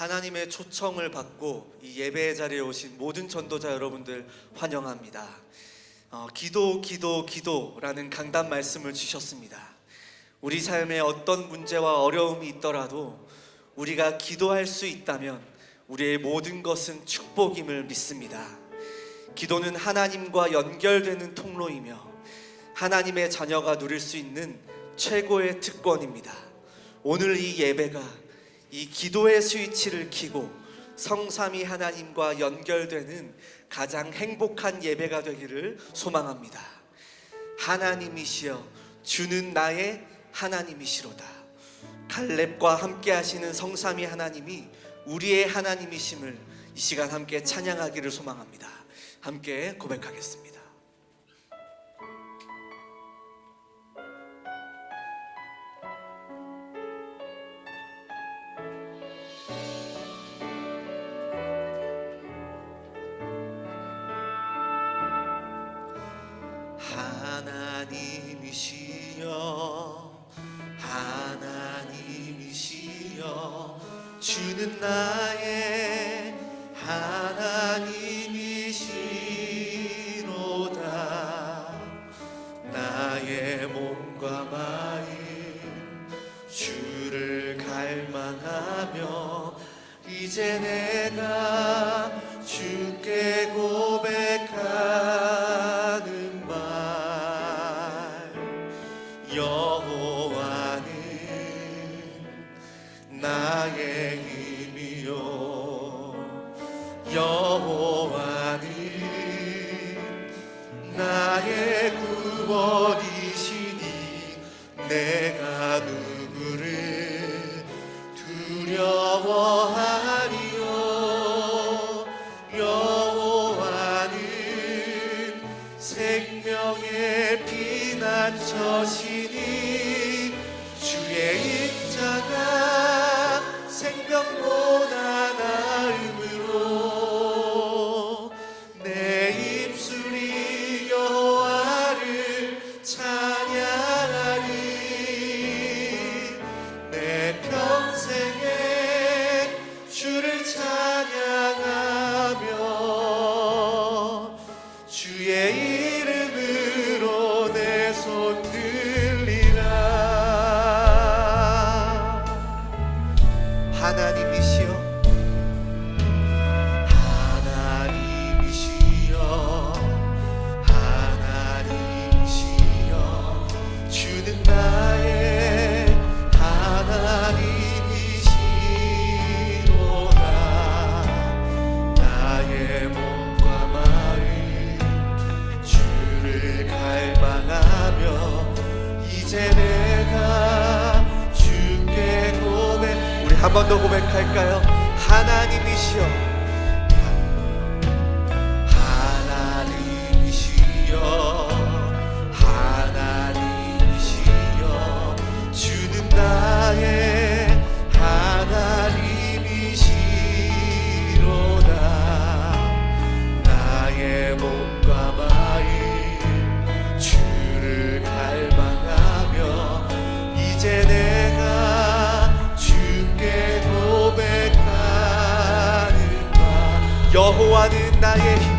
하나님의 초청을 받고 이 예배의 자리에 오신 모든 전도자 여러분들 환영합니다. 어, 기도, 기도, 기도라는 강단 말씀을 주셨습니다. 우리 삶에 어떤 문제와 어려움이 있더라도 우리가 기도할 수 있다면 우리의 모든 것은 축복임을 믿습니다. 기도는 하나님과 연결되는 통로이며 하나님의 자녀가 누릴 수 있는 최고의 특권입니다. 오늘 이 예배가 이 기도의 스위치를 켜고 성삼위 하나님과 연결되는 가장 행복한 예배가 되기를 소망합니다. 하나님이시여 주는 나의 하나님이시로다. 갈렙과 함께 하시는 성삼위 하나님이 우리의 하나님이심을 이 시간 함께 찬양하기를 소망합니다. 함께 고백하겠습니다. 한 번 더 고백할까요? 하나님이시여 여호와는 나의 힘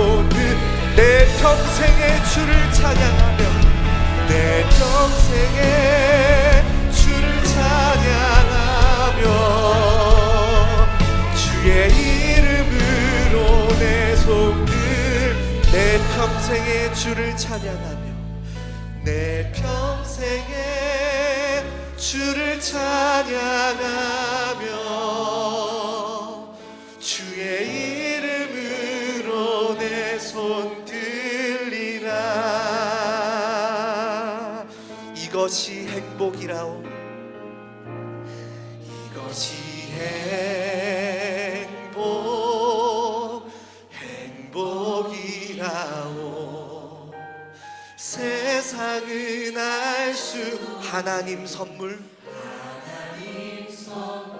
곧내 평생의 주를 찬양하며 내 평생의 주를 찬양하며 주의 이름으로 내 손들 내 평생의 주를 찬양하며 내 평생의 주를 찬양하며 이것이 행복이라오. 이것이 행복 행복이라오. 세상은 알 수 하나님 선물. 하나님 선물.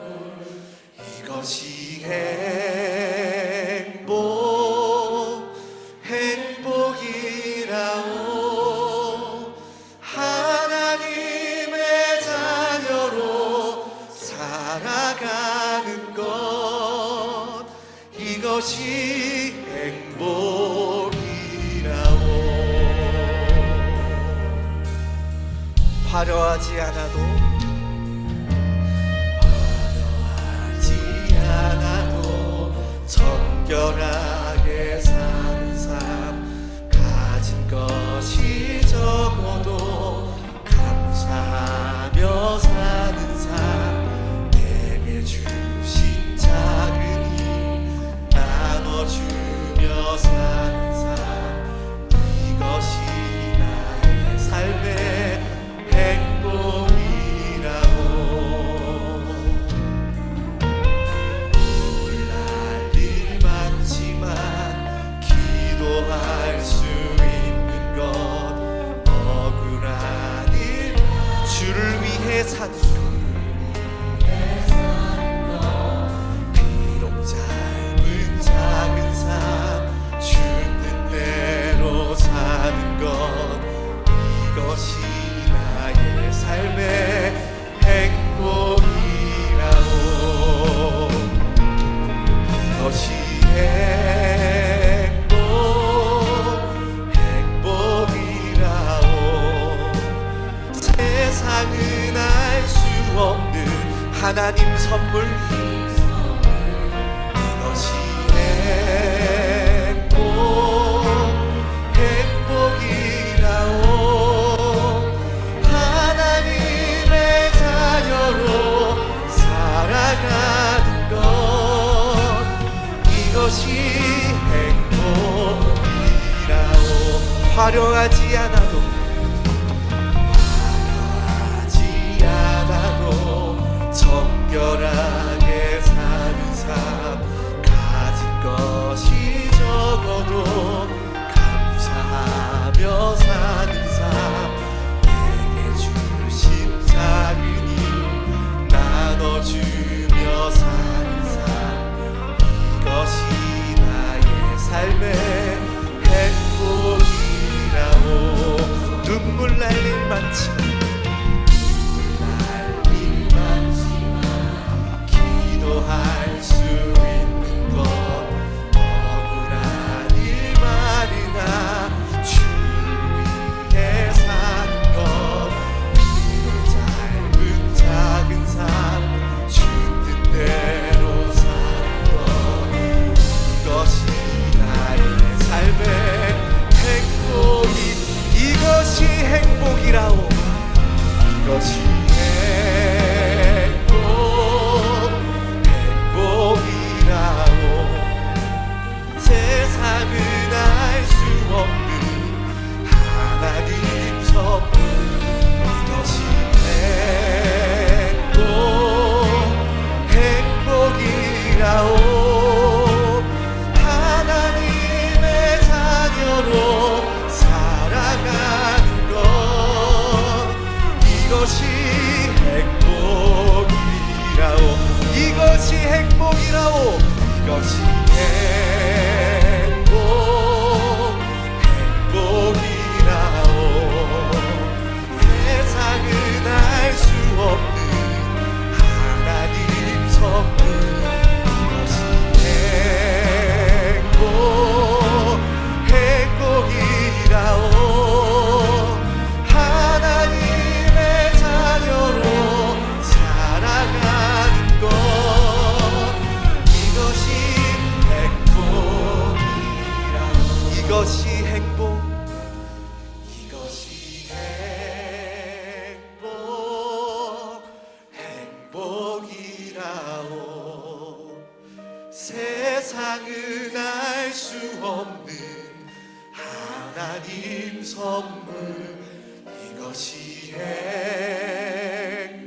이것이 행 어려워하지 않아도 어려워하지 않아도 정결한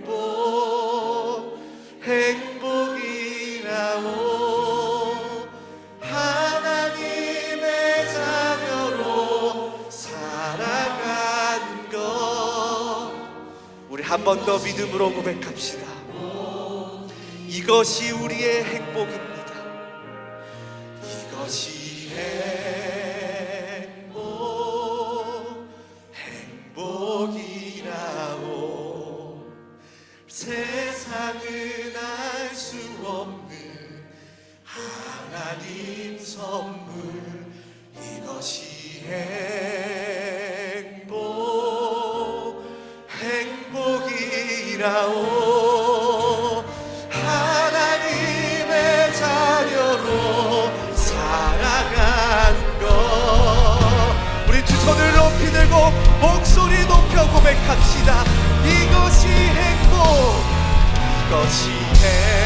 행복 행복이라오. 하나님의 자녀로 살아가는 것. 우리 한 번 더 믿음으로 고백합시다. 이것이 우리의 행복입니다 들고 목소리 높여 고백합시다. 이것이 행복. 이것이 행복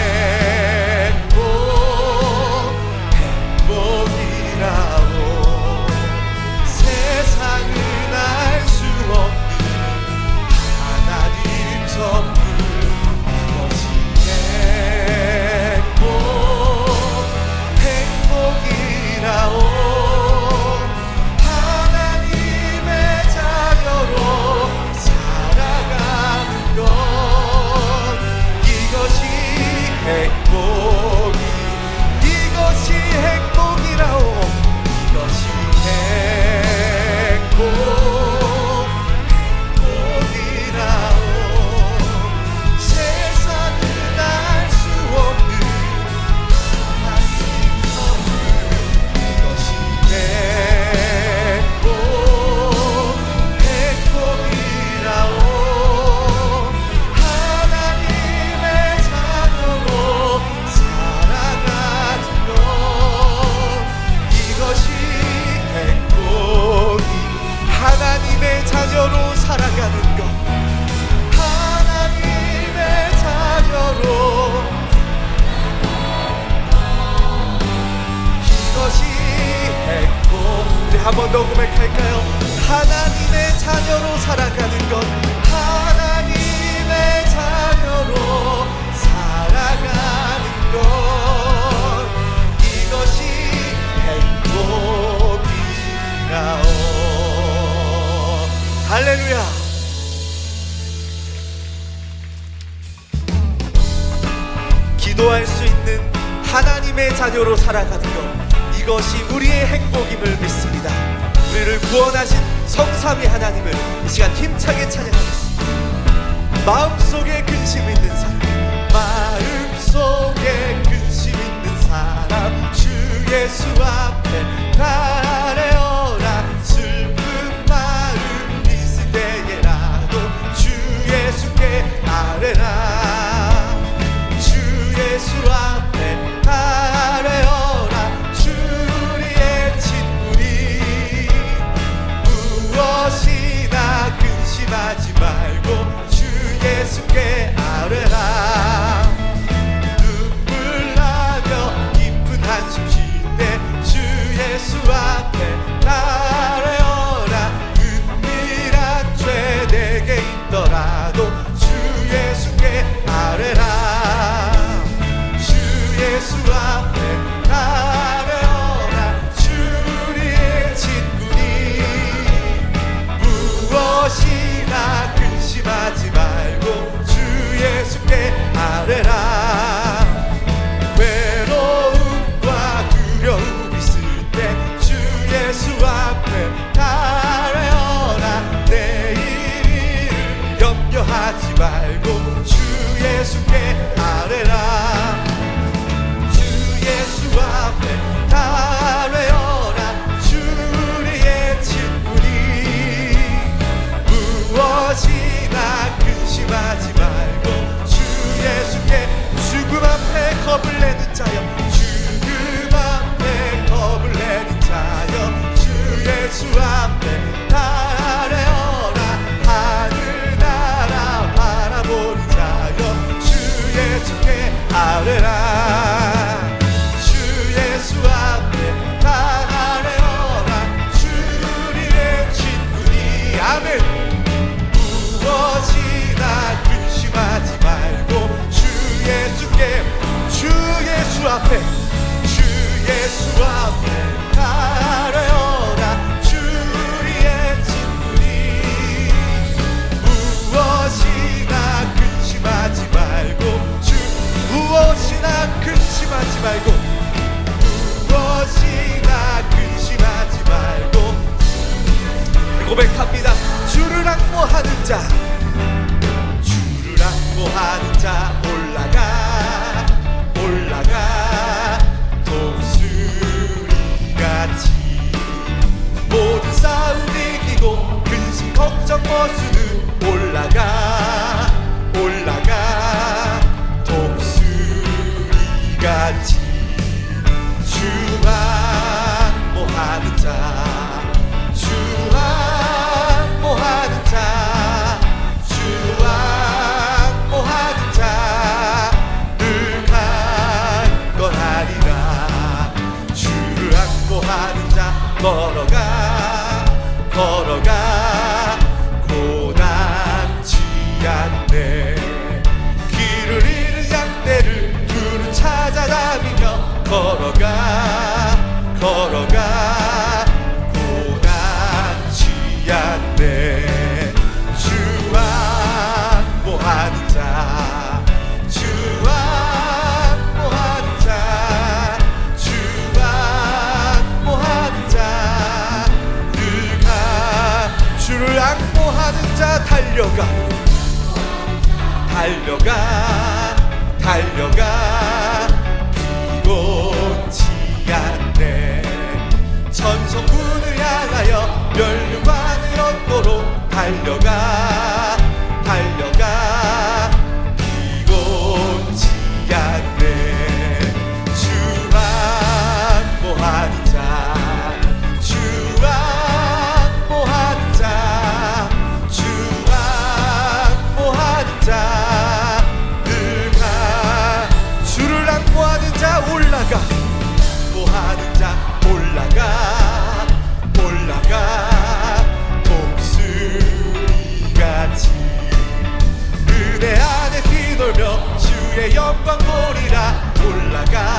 한 번 더 고백할까요? 하나님의 자녀로 살아가는 것 하나님의 자녀로 살아가는 것. 이것이 행복이라오. 할렐루야. 기도할 수 있는 하나님의 자녀로 살아가는 것 이것이 우리의 행복임을 믿습니다. 우리를 구원하신 성삼위 하나님을 이 시간 힘차게 찬양하겠습니다. 마음속에 근심 있는 사람 마음속에 근심 있는 사람 주 예수 앞에 달 고백합니다. 주를 악모하는 자. 주를 악모하는 자 올라가 올라가. 독수리같이 모든 싸움 이기고 근심 걱정 벗으는 올라가 달려가 달려가. 비곤치 않네. 천성군을 향하여 멸류관을 얻도록 달려가 보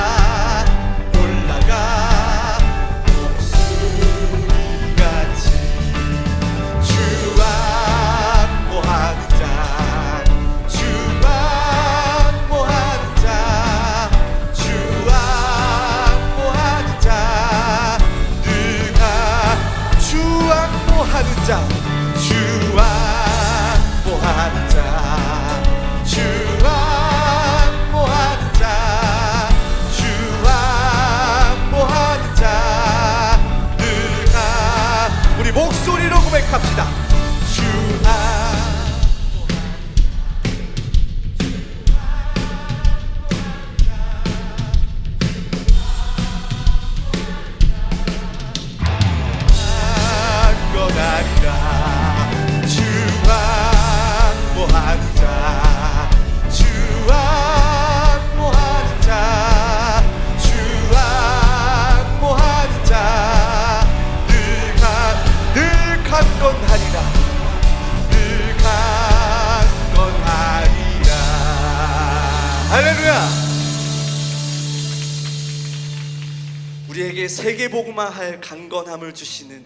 우리에게 세계복음화할 강건함을 주시는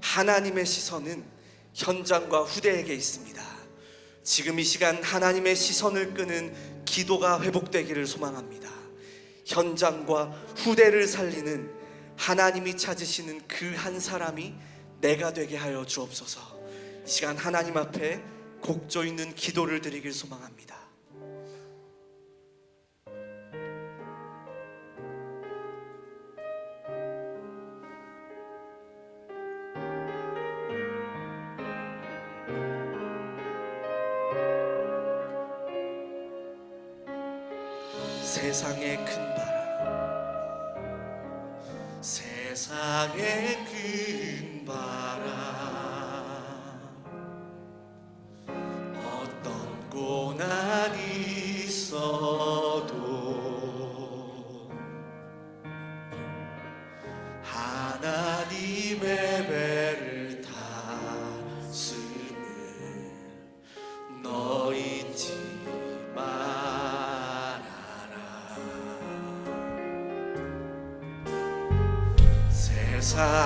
하나님의 시선은 현장과 후대에게 있습니다. 지금 이 시간 하나님의 시선을 끄는 기도가 회복되기를 소망합니다. 현장과 후대를 살리는 하나님이 찾으시는 그 한 사람이 내가 되게 하여 주옵소서. 이 시간 하나님 앞에 곡조 있는 기도를 드리길 소망합니다.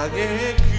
pagué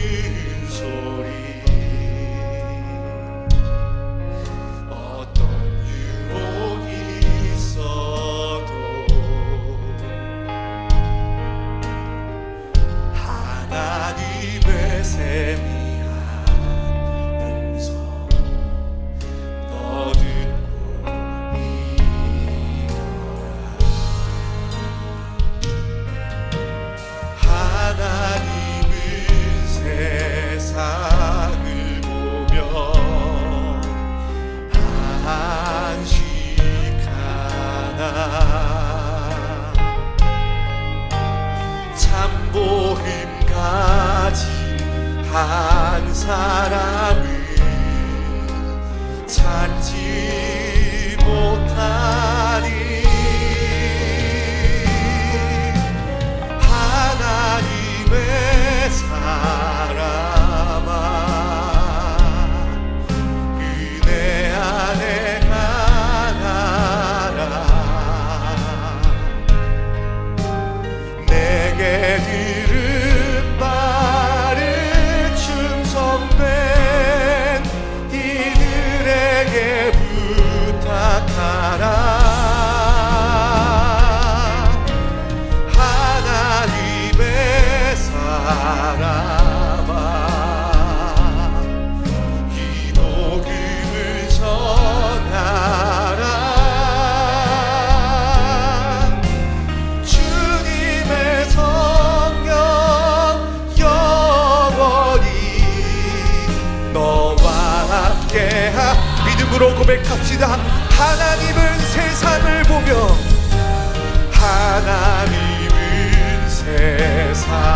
high.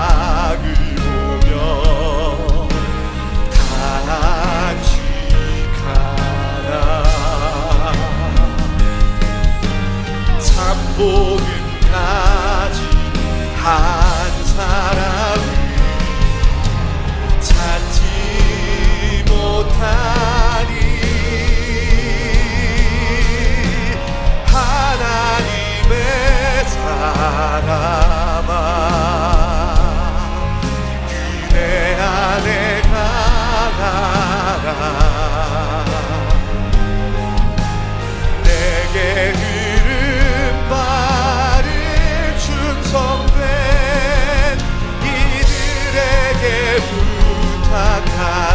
Maka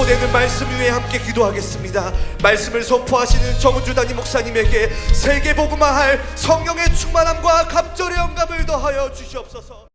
선포되는 말씀 위에 함께 기도하겠습니다. 말씀을 선포하시는 정은주 단임 목사님에게 세계복음화할 성령의 충만함과 감절의 영감을 더하여 주시옵소서.